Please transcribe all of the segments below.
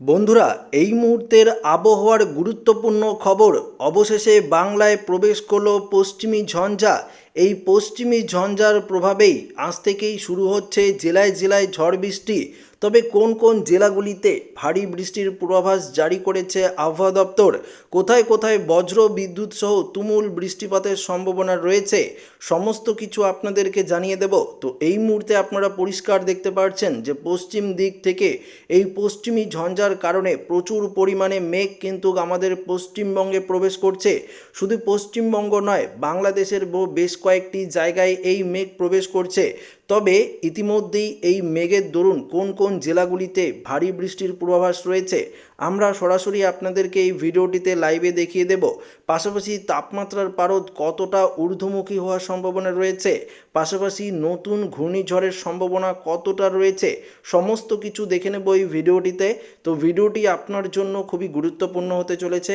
বন্ধুরা, এই মুহূর্তের আবহাওয়ার গুরুত্বপূর্ণ খবর। অবশেষে বাংলায় প্রবেশ করল পশ্চিমী ঝঞ্ঝা। এই পশ্চিমী ঝঞ্ঝার প্রভাবেই আজ থেকেই শুরু হচ্ছে জেলায় জেলায় ঝড় বৃষ্টি। তবে কোন কোন জেলাগুলিতে ভারী বৃষ্টির পূর্বাভাস জারি করেছে আবহাওয়া দপ্তর? কোথায় কোথায় বজ্র বিদ্যুৎ সহ তুমুল বৃষ্টিপাতের সম্ভাবনা রয়েছে? সমস্ত কিছু আপনাদেরকে জানিয়ে দেব। তো এই মুহূর্তে আপনারা পরিষ্কার দেখতে পাচ্ছেন যে পশ্চিম দিক থেকে এই পশ্চিমী ঝঞ্ঝার কারণে প্রচুর পরিমাণে মেঘ কিন্তু আমাদের পশ্চিমবঙ্গে প্রবেশ করছে। শুধু পশ্চিমবঙ্গ নয়, বাংলাদেশের বেশ কয়েকটি জায়গায় এই মেঘ প্রবেশ করছে। তবে ইতিমধ্যেই এই মেঘের দরুন কোন কোন জেলাগুলিতে ভারী বৃষ্টির পূর্বাভাস রয়েছে, আমরা সরাসরি আপনাদেরকে এই ভিডিওটিতে লাইভে দেখিয়ে দেব। পাশাপাশি তাপমাত্রার পারদ কতটা ঊর্ধ্বমুখী হওয়ার সম্ভাবনা রয়েছে, পাশাপাশি নতুন ঘূর্ণিঝড়ের সম্ভাবনা কতটা রয়েছে, সমস্ত কিছু দেখে নেব এই ভিডিওটিতে। তো ভিডিওটি আপনার জন্য খুবই গুরুত্বপূর্ণ হতে চলেছে।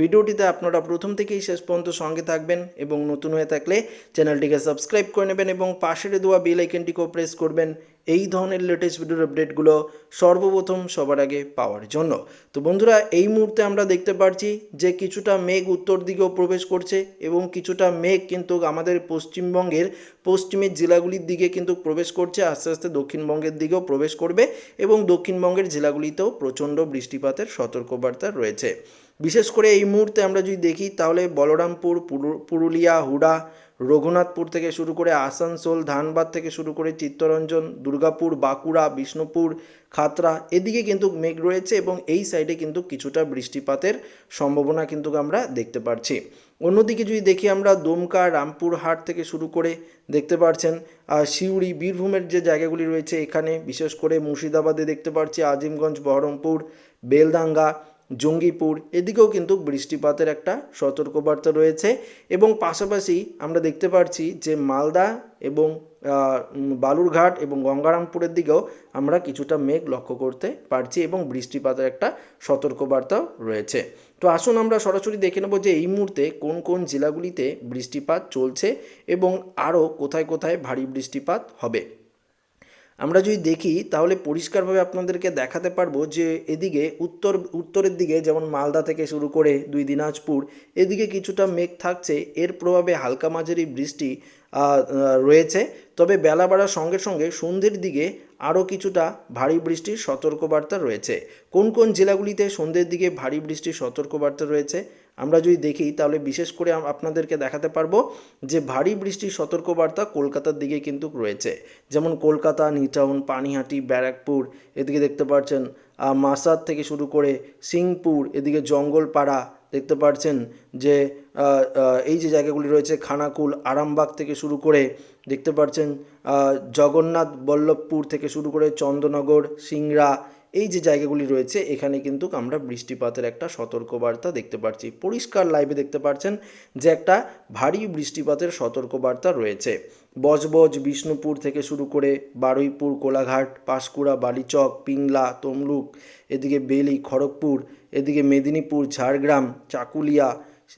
ভিডিওটিতে আপনারা প্রথম থেকেই শেষ পর্যন্ত সঙ্গে থাকবেন এবং নতুন হয়ে থাকলে চ্যানেলটিকে সাবস্ক্রাইব করে নেবেন এবং পাশের দেওয়া বেল আইকনটিকেও প্রেস করবেন। এই ধরনের লেটেস্ট ভিডিওর আপডেটগুলো সর্বপ্রথম সবার আগে পাওয়ার জন্য। তো বন্ধুরা, এই মুহূর্তে আমরা দেখতে পাচ্ছি যে কিছুটা মেঘ উত্তর দিকেও প্রবেশ করছে এবং কিছুটা মেঘ কিন্তু আমাদের পশ্চিমবঙ্গের পশ্চিমের জেলাগুলির দিকে কিন্তু প্রবেশ করছে, আস্তে আস্তে দক্ষিণবঙ্গের দিকেও প্রবেশ করবে এবং দক্ষিণবঙ্গের জেলাগুলিতেও প্রচণ্ড বৃষ্টিপাতের সতর্কবার্তা রয়েছে। বিশেষ করে এই মুহূর্তে আমরা যদি দেখি, তাহলে বলরামপুর, পুরু- পুরুলিয়া, হুড়া রঘুনাথপুর থেকে শুরু করে আসানসোল ধানবাদ থেকে শুরু করে চিত্তরঞ্জন দুর্গাপুর বাঁকুড়া বিষ্ণুপুর খাতরা এদিকে কিন্তু মেঘ রয়েছে এবং এই সাইডে কিন্তু কিছুটা বৃষ্টিপাতের সম্ভাবনা কিন্তু আমরা দেখতে পাচ্ছি অন্যদিকে যদি দেখি আমরা দমকা রামপুরহাট থেকে শুরু করে দেখতে পাচ্ছেন আহ, সিউড়ি বীরভূমের যে জায়গাগুলি রয়েছে এখানে বিশেষ করে মুর্শিদাবাদে দেখতে পাচ্ছি আজিমগঞ্জ বহরমপুর বেলদাঙ্গা জঙ্গিপুর, এদিকেও কিন্তু বৃষ্টিপাতের একটা সতর্কবার্তা রয়েছে এবং পাশাপাশি আমরা দেখতে পাচ্ছি যে মালদা এবং বালুরঘাট এবং গঙ্গারামপুরের দিকেও আমরা কিছুটা মেঘ লক্ষ্য করতে পারছি এবং বৃষ্টিপাতের একটা সতর্কবার্তাও রয়েছে। তো আসুন আমরা সরাসরি দেখে নেব যে এই মুহূর্তে কোন কোন জেলাগুলিতে বৃষ্টিপাত চলছে এবং আরও কোথায় কোথায় ভারী বৃষ্টিপাত হবে। আমরা যদি দেখি, তাহলে পরিষ্কারভাবে আপনাদেরকে দেখাতে পারব যে এদিকে উত্তর, উত্তরের দিকে যেমন মালদা থেকে শুরু করে দুই দিনাজপুর, এদিকে কিছুটা মেঘ থাকছে। এর প্রভাবে হালকা মাঝারি বৃষ্টি রয়েছে। তবে বেলা বাড়ার সঙ্গে সঙ্গে সন্ধ্যের দিকে আরও কিছুটা ভারী বৃষ্টির সতর্কবার্তা রয়েছে। কোন কোন জেলাগুলিতে সন্ধ্যের দিকে ভারী বৃষ্টির সতর্কবার্তা রয়েছে, আমরা যদি দেখি, তাহলে বিশেষ করে আপনাদেরকে দেখাতে পারব যে ভারী বৃষ্টির সতর্কবার্তা কলকাতার দিকে কিন্তু রয়েছে। যেমন কলকাতা, নিটাউন, পানিহাটি, ব্যারাকপুর, এদিকে দেখতে পাচ্ছেন মাসাদ থেকে শুরু করে সিংপুর এদিকে জঙ্গলপাড়া দেখতে পাচ্ছেন যে এই যে জায়গাগুলি রয়েছে, খানাকুল, আরামবাগ থেকে শুরু করে দেখতে পাচ্ছেন জগন্নাথ বল্লভপুর থেকে শুরু করে চন্দ্রনগর, সিংড়া এই যে জায়গাগুলি রয়েছে, এখানে কিন্তু আমরা বৃষ্টিপাতের একটা সতর্কবার্তা দেখতে পাচ্ছি পরিষ্কার লাইভে দেখতে পাচ্ছেন যে একটা ভারী বৃষ্টিপাতের সতর্কবার্তা রয়েছে। বজবজ, বিষ্ণুপুর থেকে শুরু করে বারুইপুর, কোলাঘাট, পাঁশকুড়া, বালিচক, পিংলা, তমলুক, এদিকে বেলি, খড়গপুর, এদিকে মেদিনীপুর, ঝাড়গ্রাম, চাকুলিয়া,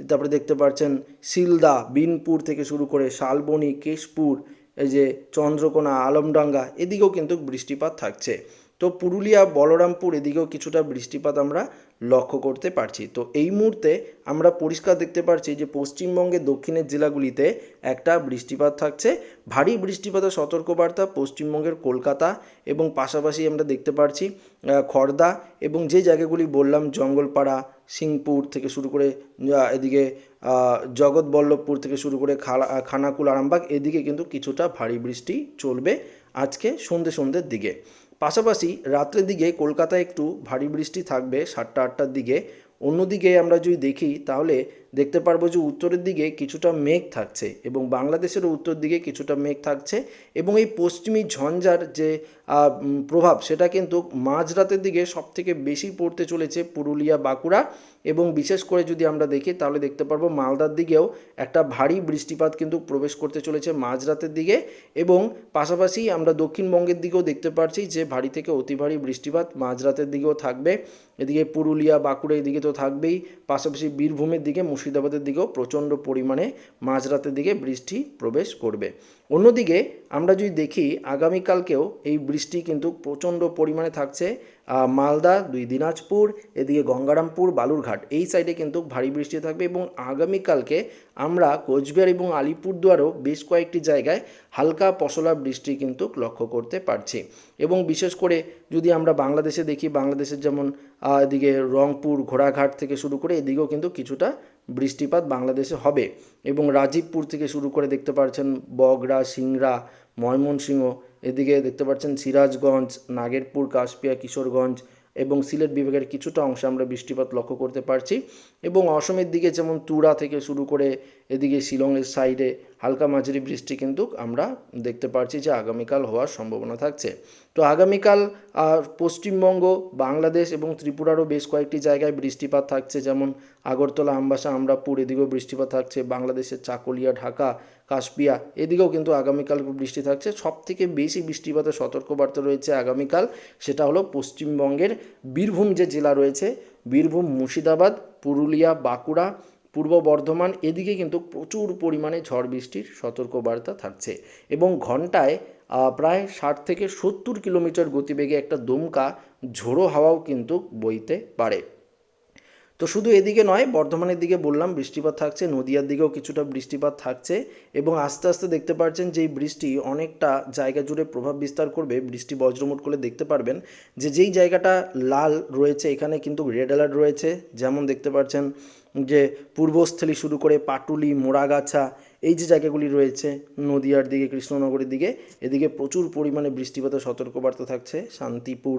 তারপরে দেখতে পাচ্ছেন শিলদা, বিনপুর থেকে শুরু করে শালবনি, কেশপুর, এই যে চন্দ্রকোনা, আলমডাঙ্গা, এদিকেও কিন্তু বৃষ্টিপাত থাকছে। তো পুরুলিয়া, বলরামপুর এদিকেও কিছুটা বৃষ্টিপাত আমরা লক্ষ্য করতে পারছি। তো এই মুহূর্তে আমরা পরিষ্কার দেখতে পারছি যে পশ্চিমবঙ্গের দক্ষিণের জেলাগুলিতে একটা বৃষ্টিপাত থাকছে। ভারী বৃষ্টিপাতের সতর্কবার্তা পশ্চিমবঙ্গের কলকাতা এবং পাশাপাশি আমরা দেখতে পারছি খর্দা এবং যে জায়গাগুলি বললাম, জঙ্গলপাড়া, সিংপুর থেকে শুরু করে এদিকে জগৎবল্লভপুর থেকে শুরু করে খালা খানাকুল, আরামবাগ এদিকে কিন্তু কিছুটা ভারী বৃষ্টি চলবে আজকে সন্ধে সন্ধ্যের দিকে। পাশাপাশি রাত্রের দিকে কলকাতায় একটু ভারী বৃষ্টি থাকবে সাতটা আটটার দিকে। অন্যদিকে আমরা যদি দেখি, তাহলে দেখতে পারব যে উত্তরের দিকে কিছুটা মেঘ থাকছে এবং বাংলাদেশেরও উত্তর দিকে কিছুটা মেঘ থাকছে এবং এই পশ্চিমী ঝঞ্ঝার যে প্রভাব সেটা কিন্তু মাঝরাতের দিকে সবথেকে বেশি পড়তে চলেছে পুরুলিয়া, বাঁকুড়া এবং বিশেষ করে যদি আমরা দেখি তাহলে দেখতে পারব মালদার দিকেও একটা ভারী বৃষ্টিপাত কিন্তু প্রবেশ করতে চলেছে মাঝরাতের দিকে এবং পাশাপাশি আমরা দক্ষিণবঙ্গের দিকেও দেখতে পারছি যে ভারী থেকে অতি ভারী বৃষ্টিপাত মাঝরাতের দিকেও থাকবে। এদিকে পুরুলিয়া, বাঁকুড়া এদিকে তো থাকবেই। পাশাপাশি বীরভূমের দিকে মুর্শিদাবাদের দিকেও প্রচণ্ড পরিমাণে মাঝরাতের দিকে বৃষ্টি প্রবেশ করবে। অন্যদিকে আমরা যদি দেখি, আগামীকালকেও এই বৃষ্টি কিন্তু প্রচণ্ড পরিমাণে থাকছে মালদা, দুই দিনাজপুর, এদিকে গঙ্গারামপুর, বালুরঘাট, এই সাইডে কিন্তু ভারী বৃষ্টি থাকবে এবং আগামীকালকে আমরা কোচবিহার এবং আলিপুরদুয়ারও বেশ কয়েকটি জায়গায় হালকা পশলা বৃষ্টি কিন্তু লক্ষ্য করতে পারছি। এবং বিশেষ করে যদি আমরা বাংলাদেশে দেখি, বাংলাদেশের যেমন এদিকে রংপুর, ঘোড়াঘাট থেকে শুরু করে এদিকেও কিন্তু কিছুটা বৃষ্টিপাত বাংলাদেশে হবে এবং রাজীবপুর থেকে শুরু করে দেখতে পাচ্ছেন বগরা, সিংড়া, ময়মনসিংহ, এদিকে দেখতে পাচ্ছেন সিরাজগঞ্জ, নাগেরপুর, কাশপিয়া, কিশোরগঞ্জ এবং সিলেট বিভাগের কিছুটা অংশে আমরা বৃষ্টিপাত লক্ষ্য করতে পারছি এবং অসমের দিকে যেমন তুরা থেকে শুরু করে এদিকে শিলংয়ের সাইডে হালকা মাঝারি বৃষ্টি কিন্তু আমরা দেখতে পারছি যে আগামীকাল হওয়ার সম্ভাবনা থাকছে। তো আগামীকাল পশ্চিমবঙ্গ, বাংলাদেশ এবং ত্রিপুরারও বেশ কয়েকটি জায়গায় বৃষ্টিপাত থাকছে। যেমন আগরতলা, আমবাসা, আমরাপুর, এদিকেও বৃষ্টিপাত থাকছে। বাংলাদেশের চাকুলিয়া, ঢাকা, কাশপিয়া, এদিকেও কিন্তু আগামীকাল বৃষ্টি থাকছে। সব থেকে বেশি বৃষ্টিপাতের সতর্কবার্তা রয়েছে আগামীকাল, সেটা হলো পশ্চিমবঙ্গের বীরভূম যে জেলা রয়েছে, বীরভূম, মুর্শিদাবাদ, পুরুলিয়া, বাঁকুড়া পূর্ব বর্ধমান, এদিকে কিন্তু প্রচুর পরিমাণে ঝড় বৃষ্টির সতর্কবার্তা থাকছে এবং ঘন্টায় প্রায় ষাট থেকে সত্তর কিলোমিটার গতিবেগে একটা দমকা, ঝোড়ো হাওয়াও কিন্তু বইতে পারে। তো শুধু এদিকে নয়, বর্ধমানের দিকে বললাম, বৃষ্টিপাত থাকছে, নদিয়ার দিকেও কিছুটা বৃষ্টিপাত থাকছে এবং আস্তে আস্তে দেখতে পাচ্ছেন যে এই বৃষ্টি অনেকটা জায়গা জুড়ে প্রভাব বিস্তার করবে। বৃষ্টি বজ্রমুট করলে দেখতে পারবেন যে যেই জায়গাটা লাল রয়েছে, এখানে কিন্তু রেড অ্যালার্ট রয়েছে। যেমন দেখতে পাচ্ছেন যে পূর্বস্থলী শুরু করে পাটুলি মোড়াগাছা এই যে জায়গাগুলি রয়েছে, নদিয়ার দিকে, কৃষ্ণনগরের দিকে, এদিকে প্রচুর পরিমাণে বৃষ্টিপাতের সতর্কবার্তা থাকছে। শান্তিপুর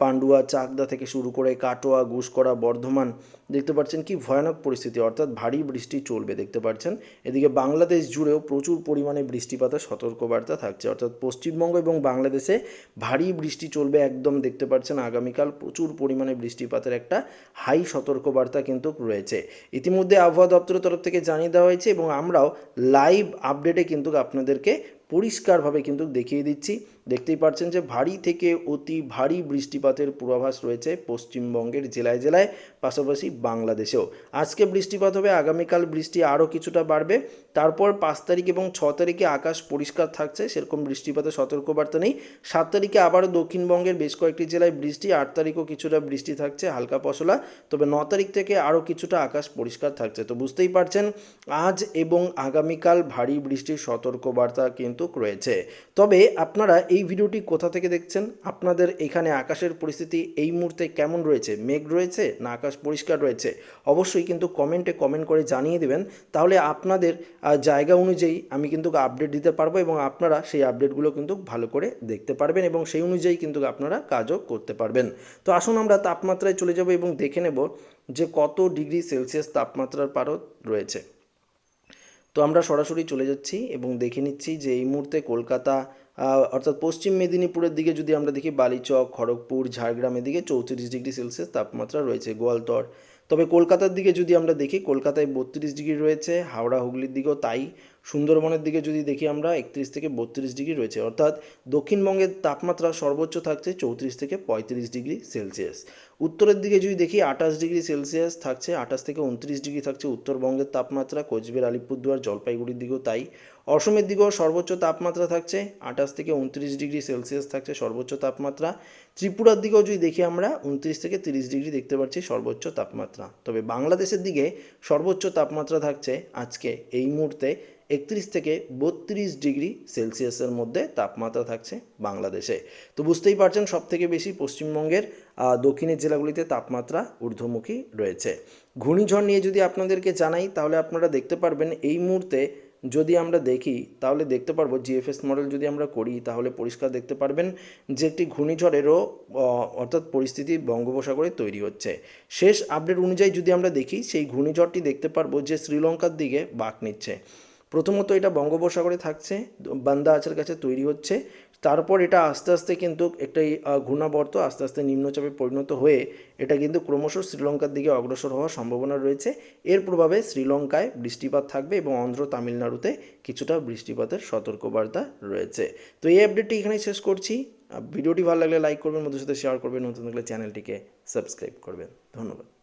পান্ডুয়া, চাকদা থেকে শুরু করে কাটোয়া গুসকরা বর্ধমান দেখতে পাচ্ছেন কি ভয়ানক পরিস্থিতি। অর্থাৎ ভারী বৃষ্টি চলবে দেখতে পাচ্ছেন। এদিকে বাংলাদেশ জুড়েও প্রচুর পরিমাণে বৃষ্টিপাতের সতর্কবার্তা থাকছে। অর্থাৎ পশ্চিমবঙ্গ এবং বাংলাদেশে ভারী বৃষ্টি চলবে একদম দেখতে পাচ্ছেন। আগামীকাল প্রচুর পরিমাণে বৃষ্টিপাতের একটা হাই সতর্কবার্তা কিন্তু রয়েছে। ইতিমধ্যে আবহাওয়া দপ্তরের তরফ থেকে জানিয়ে দেওয়া হয়েছে এবং আমরাও লাইভ আপডেটে কিন্তু আপনাদেরকে পরিষ্কারভাবে কিন্তু দেখিয়ে দিচ্ছি। দেখতেই পাচ্ছেন যে ভারী থেকে অতি ভারী বৃষ্টিপাতের পূর্বাভাস রয়েছে পশ্চিমবঙ্গের জেলায় জেলায়, পাশাপাশি বাংলাদেশেও। আজকে বৃষ্টিপাত হবে, আগামীকাল বৃষ্টি আরও কিছুটা বাড়বে। তারপর পাঁচ তারিখ এবং ছ তারিখে আকাশ পরিষ্কার থাকছে, সেরকম বৃষ্টিপাতের সতর্কবার্তা নেই। সাত তারিখে আবারও দক্ষিণবঙ্গের বেশ কয়েকটি জেলায় বৃষ্টি, আট তারিখও কিছুটা বৃষ্টি থাকছে, হালকা পশলা। তবে ন তারিখ থেকে আরও কিছুটা আকাশ পরিষ্কার থাকছে। তো বুঝতেই পারছেন, আজ এবং আগামীকাল ভারী বৃষ্টির সতর্কবার্তা কিন্তু রয়েছে। তবে আপনারা এই ভিডিওটি কোথা থেকে দেখছেন? আপনাদের এখানে আকাশের পরিস্থিতি এই মুহূর্তে কেমন রয়েছে? মেঘ রয়েছে না আকাশ পরিষ্কার রয়েছে? অবশ্যই কিন্তু কমেন্টে কমেন্ট করে জানিয়ে দেবেন। তাহলে আপনাদের জায়গা অনুযায়ী আমি কিন্তু আপডেট দিতে পারব এবং আপনারা সেই আপডেটগুলো কিন্তু ভালো করে দেখতে পারবেন এবং সেই অনুযায়ী কিন্তু আপনারা কাজও করতে পারবেন। তো আসুন আমরা তাপমাত্রায় চলে যাব এবং দেখে নেব যে কত ডিগ্রি সেলসিয়াস তাপমাত্রার পারদ রয়েছে। তো আমরা সরাসরি চলে যাচ্ছি এবং দেখে নিচ্ছি যে এই মুহূর্তে কলকাতা অর্থাৎ পশ্চিম মেদিনীপুরের দিকে যদি আমরা দেখি, বালিচক, খড়গপুর ঝাড়গ্রামের দিকে চৌত্রিশ ডিগ্রি সেলসিয়াস তাপমাত্রা রয়েছে গোয়ালতর। তবে কলকাতার দিকে যদি আমরা দেখি, কলকাতায় বত্রিশ ডিগ্রি রয়েছে, হাওড়া, হুগলির দিকেও তাই। সুন্দরবনের দিকে যদি দেখি আমরা, একত্রিশ থেকে বত্রিশ ডিগ্রি রয়েছে। অর্থাৎ দক্ষিণবঙ্গের তাপমাত্রা সর্বোচ্চ থাকছে চৌত্রিশ থেকে পঁয়ত্রিশ ডিগ্রি সেলসিয়াস। উত্তরের দিকে যদি দেখি আঠাশ ডিগ্রি সেলসিয়াস থাকছে, আঠাশ থেকে উনত্রিশ ডিগ্রি থাকছে উত্তরবঙ্গের তাপমাত্রা, কোচবিহার, আলিপুরদুয়ার, জলপাইগুড়ির দিকেও তাই। অসমের দিকেও সর্বোচ্চ তাপমাত্রা থাকছে, আঠাশ থেকে উনত্রিশ ডিগ্রি সেলসিয়াস থাকছে সর্বোচ্চ তাপমাত্রা। ত্রিপুরার দিকেও যদি দেখি আমরা, উনত্রিশ থেকে তিরিশ ডিগ্রি দেখতে পাচ্ছি সর্বোচ্চ তাপমাত্রা। তবে বাংলাদেশের দিকে সর্বোচ্চ তাপমাত্রা থাকছে আজকে, এই মুহূর্তে একত্রিশ থেকে বত্রিশ ডিগ্রি সেলসিয়াসের মধ্যে তাপমাত্রা থাকছে বাংলাদেশে। তো বুঝতেই পারছেন সব থেকে বেশি পশ্চিমবঙ্গের দক্ষিণের জেলাগুলিতে তাপমাত্রা ঊর্ধ্বমুখী রয়েছে। ঘূর্ণিঝড় নিয়ে যদি আপনাদেরকে জানাই, তাহলে আপনারা দেখতে পারবেন এই মুহূর্তে যদি আমরা দেখি, তাহলে দেখতে পারব জিএফএস মডেল যদি আমরা করি, তাহলে পরিষ্কার দেখতে পারবেন যে একটি ঘূর্ণিঝড়েরও অর্থাৎ পরিস্থিতি বঙ্গোপসাগরে তৈরি হচ্ছে। শেষ আপডেট অনুযায়ী যদি আমরা দেখি, সেই ঘূর্ণিঝড়টি দেখতে পারব যে শ্রীলঙ্কার দিকে বাঁক নিচ্ছে। প্রথমত এটা বঙ্গোপসাগরে থাকছে, বান্দা আচার কাছে তৈরি হচ্ছে। তারপর এটা আস্তে আস্তে কিন্তু একটা ঘূর্ণাবর্ত আস্তে আস্তে নিম্নচাপে পরিণত হয়ে এটা কিন্তু ক্রমশ শ্রীলঙ্কার দিকে অগ্রসর হওয়ার সম্ভাবনা রয়েছে। এর প্রভাবে শ্রীলঙ্কায় বৃষ্টিপাত থাকবে এবং অন্ধ্র তামিলনাড়ুতে কিছুটা বৃষ্টিপাতের সতর্কবার্তা রয়েছে। তো এই আপডেটটি এখানেই শেষ করছি। ভিডিওটি ভালো লাগলে লাইক করবেন মধ্যে সাথে শেয়ার করবেন, নতুন থাকলে চ্যানেলটিকে সাবস্ক্রাইব করবেন। ধন্যবাদ।